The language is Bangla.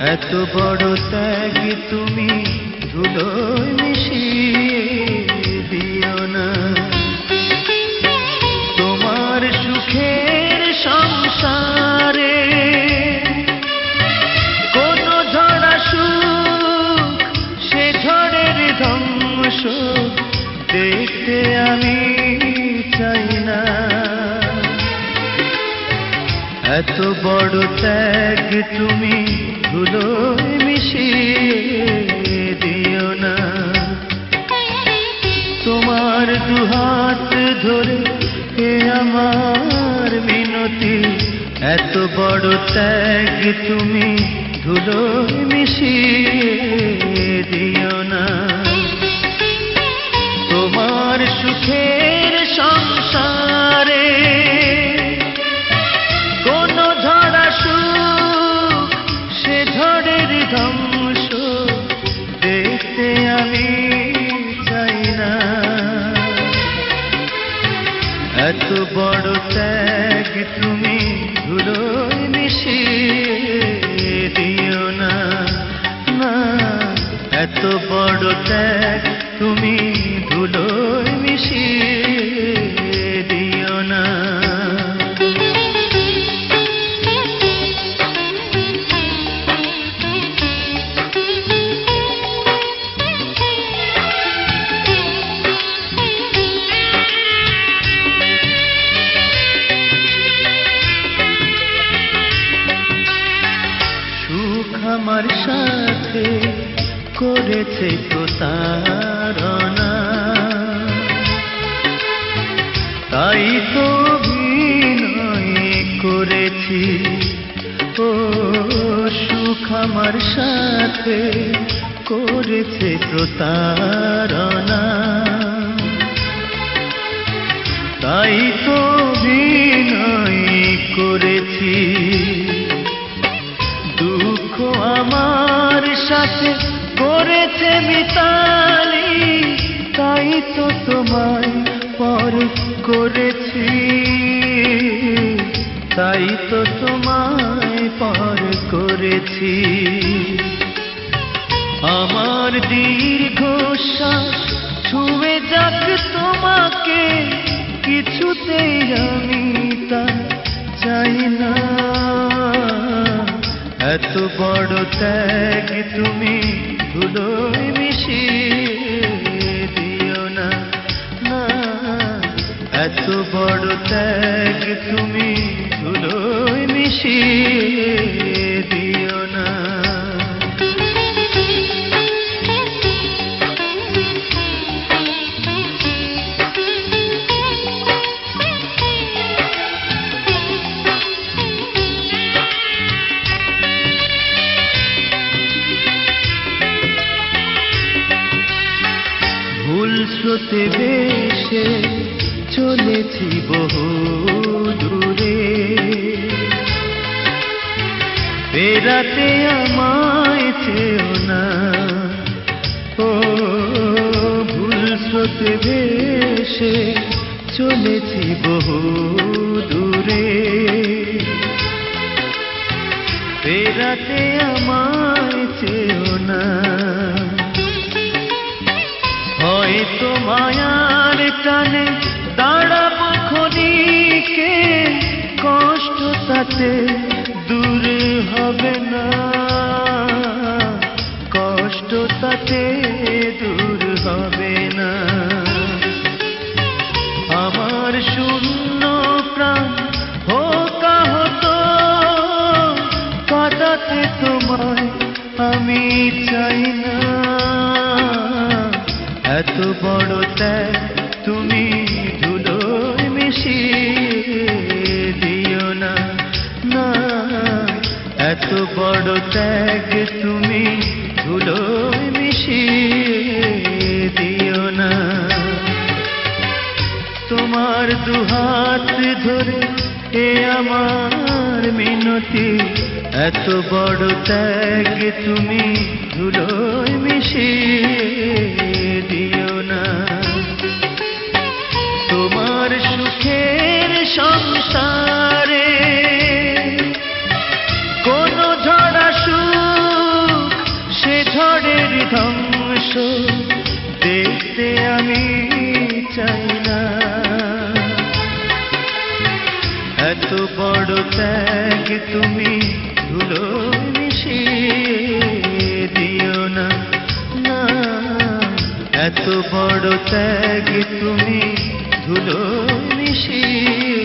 এত বড় ত্যাগ তুমি ধুলোয় মিশিয়ে দিও না। তোমার সুখের সংসারে কোন ঝড় সুখ, সে ঝড়ের ধ্বংস দেখতে আমি এত বড় ত্যাগ তুমি ধুলোয় মিশিয়ে দিও না। তোমার দুহাত ধরে এ আমার মিনতি, এত বড় ত্যাগ তুমি ধুলোয় মিশিয়ে দিও না। তোমার সুখের সংসারে এত বড় ত্যাগ তুমি ধুলোয় মিশিয়ে দিও না। না, এত বড় ত্যাগ তুমি ধুলোয় মিশিয়ে করেছে প্রতারণা তাই তো অভিনয় করেছি। ও, সুখ আমার সাথে করেছে প্রতারণা তাই তো অভিনয় করেছি। দুঃখ আমার সাথে করেছে মিতালি, তাই তো তোমায় পর করেছি। তাই তো তোমায় পর করেছি। আমার দীর্ঘশ্বাস ছুঁয়ে যাক তোমাকে, কিছুতেই আমি তা চাই না। এত বড় ত্যাগ তুমি ধুলোয় দিও না না। এত বড় ত্যাগ তুমি স্রোতে বেশে চলেছি বহু দূরে। বেড়াতে আমায় চেও না। ও ভুল স্রোতে বেশে চলেছি বহু টানে দাঁড়াবো খনিকে কষ্ট তাতে দূর হবে না। কষ্ট তাতে দূর হবে না। আমার শূন্য প্রাণ হোক হতো কাটাতে তোমায় আমি চাই না। এত বড় ত্যাগ তুমি ধুলোয় মিশিয়ে দিও না না। এত বড় ত্যাগ তুমি ধুলোয় মিশিয়ে দিও না। তোমার দুহাত ধরে এ আমার মিনতি, এত বড় ত্যাগ তুমি ধুলোয় দেখতে আমি চাই না। এত বড় ত্যাগ তুমি ধুলো মিশিয়ে দিও না না। এত বড় ত্যাগ তুমি ধুলো মিশিয়ে